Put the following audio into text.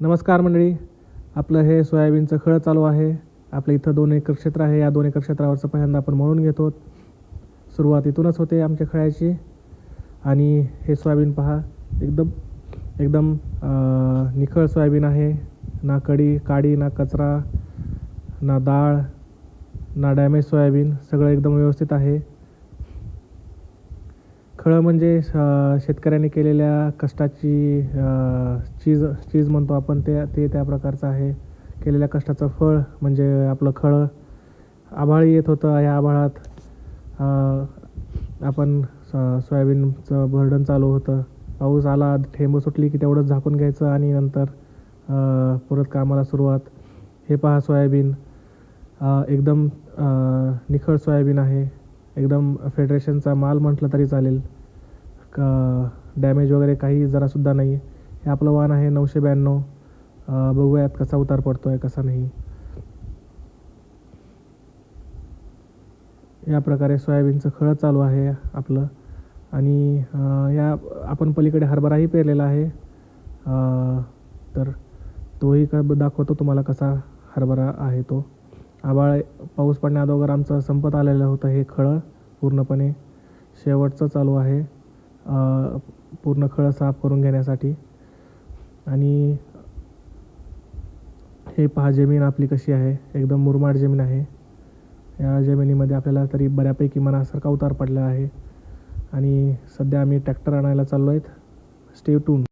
नमस्कार मंडळी. आपलं हे सोयाबीनचं खळ चालू आहे. आपलं इथं दोन एकर क्षेत्र आहे. या दोन एकर क्षेत्रावरचं पहिल्यांदा आपण म्हणून घेतो. सुरुवात इथूनच होते आमच्या खळ्याची. आणि हे सोयाबीन पहा एकदम एकदम निखळ सोयाबीन आहे. ना कडी काडी ना कचरा ना डाळ ना डॅमेज सोयाबीन सगळं एकदम व्यवस्थित आहे. खळं म्हणजे श शेतकऱ्यांनी केलेल्या कष्टाची चीज चीज म्हणतो आपण ते ते त्या प्रकारचं आहे. केलेल्या कष्टाचं फळ म्हणजे आपलं खळं. आभाळ येत होतं या आभाळात. आपण स- सोयाबीनचं भरडण चालू होतं. पाऊस आला ठेंब सुटली की तेवढंच झाकून घ्यायचं आणि नंतर परत कामाला सुरुवात. हे पहा सोयाबीन. एकदम निखळ सोयाबीन आहे. एकदम फेडरेशनचा माल म्हटलं तरी चालेल. क डॅमेज वगैरे काही जरासुद्धा नाही. हे आपलं वाहन आहे नऊशे ब्याण्णव. बघूयात कसा उतार पडतो आहे कसा नाही. या प्रकारे सोयाबीनचं खळं चालू आहे आपलं. आणि या आपण पलीकडे हरभराही पेरलेला आहे. तर तोही का दाखवतो तुम्हाला कसा हरभरा आहे तो. आभाळ पाऊस पडण्या अगोदर आमचं संपत आलेलं होतं हे खळं पूर्णपणे. शेवटचं चालू आहे पूर्ण खळं साफ करून घेण्यासाठी. आणि हे पहा जमीन आपली कशी आहे? एकदम मुरमाड जमीन आहे. या जमिनीमध्ये आपल्याला तरी बऱ्यापैकी मनासारखा उतार पडला आहे. आणि सध्या आम्ही ट्रॅक्टर आणायला चाललो आहेत स्टे टून